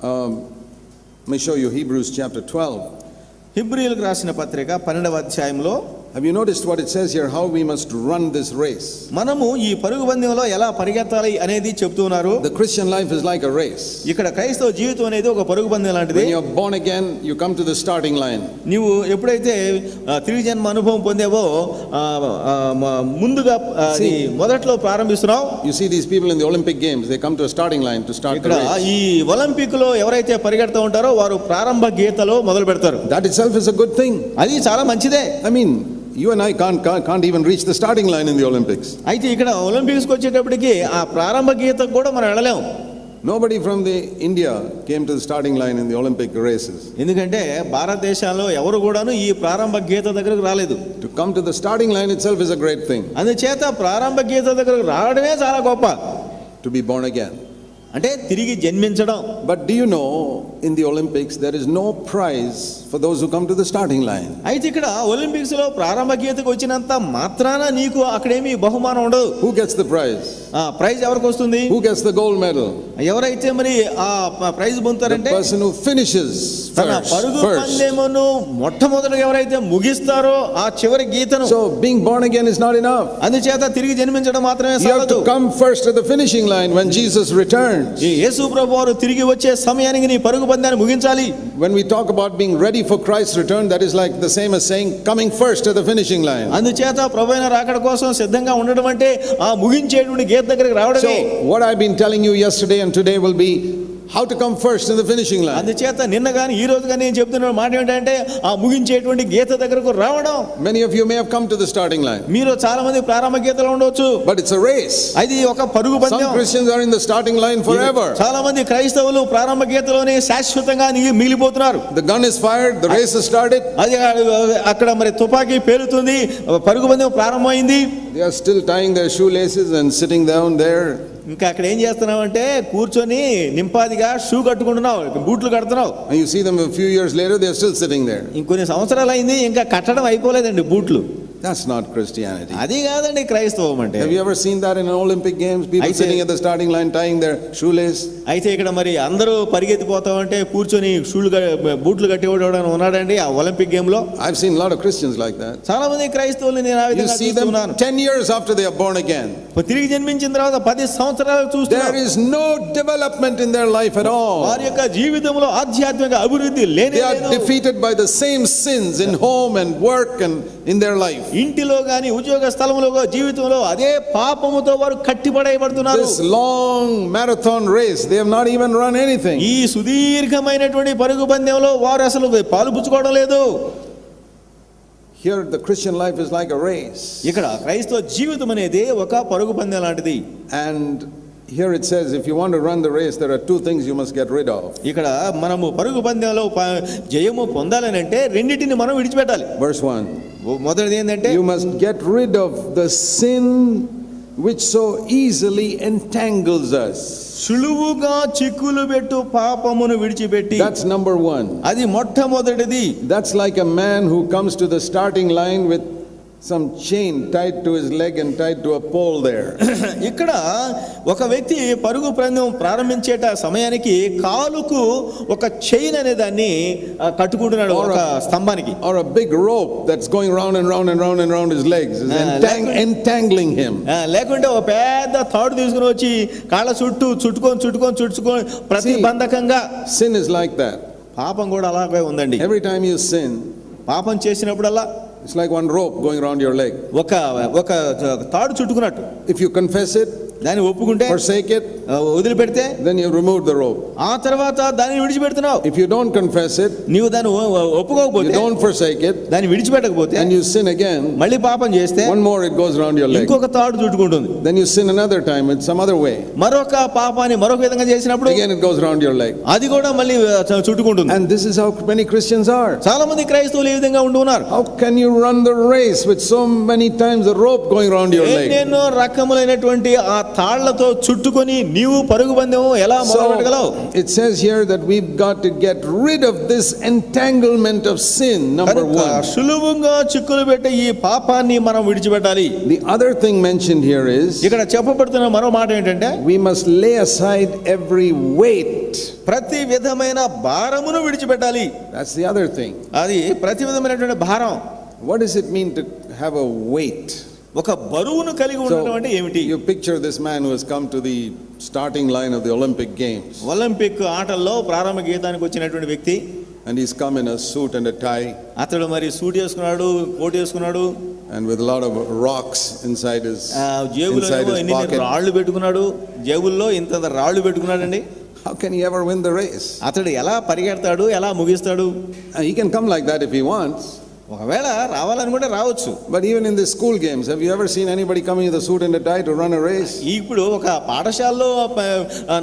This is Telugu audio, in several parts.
Um, let me show you Hebrews chapter 12. హిబ్రియులకు రాసిన పత్రిక పన్నెండవ అధ్యాయంలో Have you noticed what it says here? How we must run this race. మనము ఈ పరుగు పందెంలో ఎలా పరిగెత్తాలి అనేది చెప్తున్నారు The Christian life is like a race. ఇక్కడ క్రైస్తవ జీవితం అనేది ఒక పరుగు పందెం లాంటిది When you're born again, you come to the starting line. నీవు ఎప్పుడైతే తిరిగి జన్మ అనుభవం పొందావో ముందుగా అది మొదట్లో ప్రారంభిస్తున్నావు You see these people in the Olympic Games, they come to a starting line to start the ఇక్కడ race. ఈ ఒలింపిక్లో ఎవరైతే పరిగెడుతూ ఉంటారో వారు ప్రారంభ గీతలో మొదలు పెడతారు That itself is a good thing. అది చాలా మంచిదే I mean, you and I can't, can't, can't even reach the starting line in the Olympics. అయితే ఇక్కడ ఒలింపిక్స్కి వచ్చేటప్పటికి ఆ ప్రారంభ గీతకు కూడా మనం వెళ్ళలేము Nobody from the India came to the starting line in the Olympic races. ఎందుకంటే భారతదేశంలో ఎవరు కూడాను ఈ ప్రారంభ గీత దగ్గరకు రాలేదు To come to the starting line itself is a great thing, అందుచేత ప్రారంభ గీత దగ్గరకు రావడమే చాలా గొప్ప to be born again. అంటే తిరిగి జన్మించడం. But do you know in the Olympics there is no prize for those who come to the starting line అయితే ఇక్కడ ఒలింపిక్స్లో ప్రారంభ గీతకు వచ్చినంత మాత్రాన నీకు అక్కడేమీ బహుమానం ఉండదు. హూ గెట్స్ ద ప్రైజ్ ఆ ప్రైజ్ ఎవరికి వస్తుంది? Who gets the gold medal ఎవరైతే మరి ఆ ప్రైజ్ పొందుతారంటే? పర్సన్ హు ఫినిషెస్ తన పరుగు పందెమును మొట్టమొదటి ఎవరైతే ముగిస్తారో ఆ చివరి గీతను. So being born again is not enough అందుచేత తిరిగి జన్మించడం మాత్రమే సాలదు come first to the finishing line when Jesus return ఈ యేసు ప్రభువు తిరిగి వచ్చే సమయానికి నీ పరుగు పందెాన్ని ముగించాలి. When we talk about being ready for Christ return that is like the same as saying coming first to the finishing line అందుచేత ప్రభువైన రాకడ కోసం సిద్ధంగా ఉండడం అంటే ఆ ముగించేటువంటి గీత దగ్గరికి So, రావడమే what I've been telling you yesterday and today will be how to come first in the finishing line అందుచేత నిన్న గాని ఈ రోజు గాని నేను చెప్తున్న మాట ఏంటంటే ఆ ముగించేటువంటి గీత దగ్గరకు రావడం. Many of you may have come to the starting line మీరు చాలా మంది ప్రారంభ గీతలు ఉండొచ్చు. బట్ ఇట్స్ అ రేస్ అది ఒక పరుగు పందెం. Some Christians are in the starting line forever ever చాలా మంది క్రైస్తవులు ప్రారంభ గీతలోనే శాశ్వతంగా మిగిలిపోతున్నారు. The gun is fired the race is started అది అక్కడ మరి తుపాకీ పేలుతుంది పరుగు పందెం ప్రారంభమైంది. They are still tying their shoe laces and sitting down there ఇంకా అక్కడ ఏం చేస్తున్నావు అంటే కూర్చొని నింపాదిగా షూ కట్టుకుంటున్నావు బూట్లు కడుతున్నావు them a few years later, they are still sitting there. ఇంకొన్ని సంవత్సరాలు అయింది ఇంకా కట్టడం అయిపోలేదండి బూట్లు That's not Christianity. అది కాదండి క్రైస్తవం అంటే Have you ever seen that in an Olympic Games? People I say- sitting at the starting line tying their shoelace. అయితే ఇక్కడ మరి అందరూ పరిగెత్తిపోతామంటే కూర్చొని షూలు క- బూట్లు కట్టేవాడు ఎవడైనా ఉన్నాడండి ఆ ఒలింపిక్ గేమ్ లో I've seen a lot of Christians like that. చాలా మంది క్రైస్తవులు నేను ఆ You విధంగా see them చూస్తున్నాను 10 years after they are born again. తిరిగి జన్మించిన తర్వాత పది సంవత్సరాలు There చూస్తున్నారు is no development in their life at all. వారి యొక్క జీవితంలో ఆధ్యాత్మిక అభివృద్ధి లేనే They are లేదు. defeated by the same sins in home and work and in their life. ఇంటిలో గాని ఉద్యోగ స్థలంలో జీవితంలో అదే పాపముతో వారు కట్టిపడేయబడుతున్నారు This long marathon race, they have not even run anything. ఈ సుదీర్ఘమైనటువంటి పరుగు పందెంలో వారు అసలు పాలు పుచ్చుకోవడం లేదు Here, the Christian life is like a race. ఇక్కడ క్రైస్తవ జీవితం అనేది ఒక పరుగు పందెం లాంటిది And here it says, if you want to run the race, there are two things you must get rid of. ఇక్కడ మనము పరుగు పందెంలో జయము పొందాలని అంటే రెండింటిని మనం విడిచిపెట్టాలి Verse 1 మొదటిది ఏంటంటే You must get rid of the sin which so easily entangles us. సులువుగా చిక్కులు పెట్టు పాపమును విడిచిపెట్టి That's number one. అది మొట్టమొదటిది That's like a man who comes to the starting line with some chain tied to his leg and tied to a pole there. ఇక్కడ ఒక వ్యక్తి పరుగు పందెం ప్రారంభించేట సమయానికి కాలుకు ఒక చైన్ అనే దాన్ని కట్టుకుంటున్నాడు ఒక స్తంభానికి Or a big rope that's going round and round and round and round his legs is Ah, entang- like- entangling him. ఆ, లేకుంటే ఒక పెద్ద తాడు తీసుకుని వచ్చి కాళ్ళ చుట్టూ చుట్టుకొని చుట్టుకొని చుట్టుకొని ప్రతిబంధకంగా Sin is like that. పాపం కూడా అలాగే ఉందండి Every time you sin, పాపం చేసినప్పుడల్లా it's like one rope going around your leg. ఒక ఒక తాడు చుట్టుకున్నట్టు If you confess it, దాన్ని ఒప్పుకుంటే forsake it, ఆ, వదిలిపెడితే then you remove the rope. ఆ తర్వాత దాన్ని విడిచిపెడుతున్నావు If you don't confess it, నీవు దాన్ని ఒ- you ఒప్పుకోకపోతే don't forsake it, దాన్ని విడిచిపెట్టకపోతే and you sin again, మళ్ళీ పాపం చేస్తే one more it goes around your leg. ఇంకొక తాడు చుట్టుకుంటుంది Then you sin another time in some other way. మరొక పాపాన్ని మరొక విధంగా చేసినప్పుడు Again it goes around your leg. అది కూడా మళ్ళీ ఆ, చ- చుట్టుకుంటుంది And this is how many Christians are. చాలా మంది క్రైస్తవులు ఈ విధంగా ఉంటూ ఉన్నారు How can you you run the race with so many times a rope going around your leg? ఎన్నెన్నో రకములైనటువంటి ఆ తాళ్ళతో చుట్టుకొని నీవు పరుగు పందెం ఎలా మొదలుపెట్టగలవు it says here that we've got to get rid of this entanglement of sin, number కనుక one. సులువుగా చిక్కులు పెట్టే ఈ పాపాన్ని మనం విడిచిపెట్టాలి The other thing mentioned here is ఇక్కడ చెప్పబడుతున్న మరో మాట ఏంటంటే we must lay aside every weight. ప్రతి విధమైన భారమును విడిచిపెట్టాలి That's the other thing. అది ప్రతి విధమైనటువంటి భారం What does it mean to have a weight? ఒక బరువును కలిగి ఉండడం అంటే ఏమిటి you picture this man who has come to the starting line of the Olympic Games Olympic ఆటల్లో ప్రారంభ గీతానికి వచ్చినటువంటి వ్యక్తి and he's come in a suit and a tie అతడు మరి సూట్ వేసుకున్నాడు కోట్ వేసుకున్నాడు and with a lot of rocks inside his ఆ, జేబులో inside ఏమో his ఎన్ని pocket. రాళ్ళు పెట్టుకున్నాడు జేబుల్లో ఇంత రాళ్ళు పెట్టుకున్నాడండి How can he ever win the race? అతడు ఎలా పరిగెడతాడు ఎలా ముగిస్తాడు Uh, He can come like that if he wants. ఒకవేళ రావాలనుకుంటే రావచ్చు. But even in the school games have you ever seen anybody coming in the suit and tie to run a race ఇప్పుడు ఒక పాఠశాలలో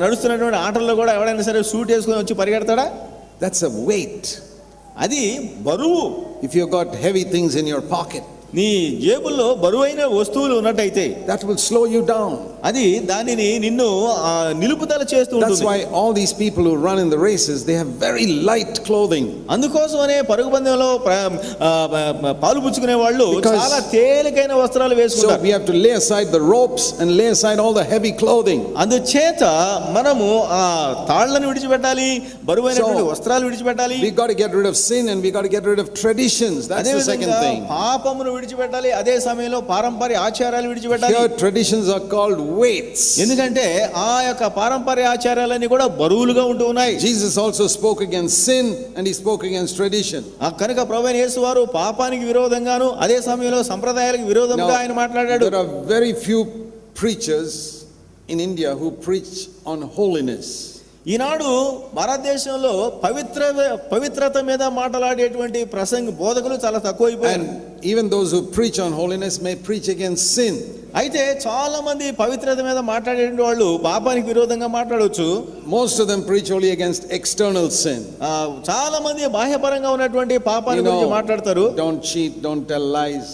నడుస్తున్నటువంటి ఆటల్లో కూడా ఎవడైనా సరే సూట్ వేసుకొని వచ్చి పరిగెడతాడా? దట్స్ అ వెయిట్ అది బరువు. If you got heavy things in your pocket నీ జేబుల్లో బరువైన వస్తువులు ఉన్నట్టయితే that will slow you down అది దానిని నిన్ను నిలుపుదల చేస్తూ ఉంటుంది. That's why all these people who run in the races they have very light clothing అందుకోసం అనే పరుగు పందెంలో పాలుపుచ్చుకునే వాళ్ళు చాలా తేలికైన వస్త్రాలు వేసుకుంటారు. So we have to lay aside the ropes and lay aside all the heavy clothing అందుచేత మనము ఆ తాళ్ళను విడిచిపెట్టాలి బరువైనటువంటి వస్త్రాలు విడిచిపెట్టాలి. We got to get rid of sin and we got to get rid of traditions that's the second thing పాపమును విడిచిపెట్టాలి అదే సమయంలో పారంపరి ఆచారాలు విడిచిపెట్టాలి. Traditions are called weights. ఎందుకంటే ఆ యొక్క పారంపర్య ఆచారాలన్నీ కూడా బరువులుగా ఉంటూ ఉన్నాయి Jesus also spoke against sin and he spoke against tradition. ఆ కనుక ప్రభు యేసు వారు పాపానికి విరోధంగాను అదే సమయంలో సంప్రదాయాలకు విరోధంగా ఆయన మాట్లాడాడు there are very few preachers in India who preach on holiness. ఈనాడు భారతదేశంలో పవిత్ర పవిత్రత మీద మాట్లాడేటువంటి ప్రసంగ బోధకులు చాలా తక్కువైపోయారు And even those who preach on holiness may preach against sin. అయితే చాలా మంది పవిత్రత మీద మాట్లాడే వాళ్ళు పాపానికి విరోధంగా మాట్లాడవచ్చు most of them preach only against external sin చాలా మంది బాహ్యపరంగా ఉన్నటువంటి పాపాన్ని గురించి మాట్లాడతారు. Don't cheat don't tell lies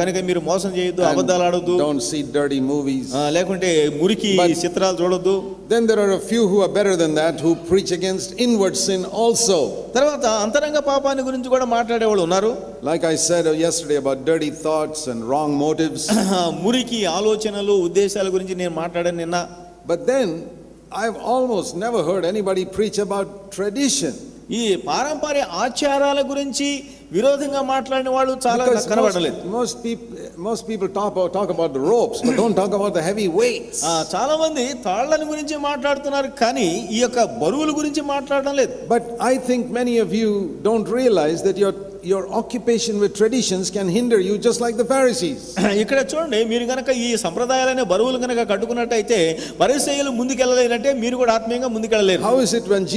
కనుక మీరు మోసం చేయొద్దు అబద్ధాలు ఆడొద్దు. డోంట్ సీ డర్టీ మూవీస్ లేకుంటే మురికి చిత్రాలు చూడొద్దు. Then there are few who are better than that who preach against inward sin also తర్వాత అంతరంగ పాపాన్ని గురించి కూడా మాట్లాడే వాళ్ళు ఉన్నారు. Like I said yesterday about dirty thoughts and wrong motives. మురికి ఆలోచనలు ఉద్దేశాల గురించి నేను మాట్లాడాను నిన్న But then I've almost never heard anybody preach about tradition. ఈ పారంపర్య ఆచారాల గురించి విరోధంగా మాట్లాడిన వాళ్ళు చాలా Because కనబడలేదు most, most people, most people talk about, talk about the ropes, but don't talk about the heavy weights. ఆ, చాలా మంది తాళ్లని గురించి మాట్లాడుతున్నారు కానీ ఈ యొక్క బరువుల గురించి మాట్లాడడం లేదు But I think many of you don't realize that your, your occupation with traditions can hinder you just like the Pharisees. ఇక్కడ చూడండి మీరు కనుక ఈ సంప్రదాయాలనే బరువులు కనుక కట్టుకున్నట్టయితే పరిచయలు ముందుకెళ్ళలేనంటే మీరు కూడా ఆత్మీయంగా ముందుకెళ్ళలేరు How is it when Jesus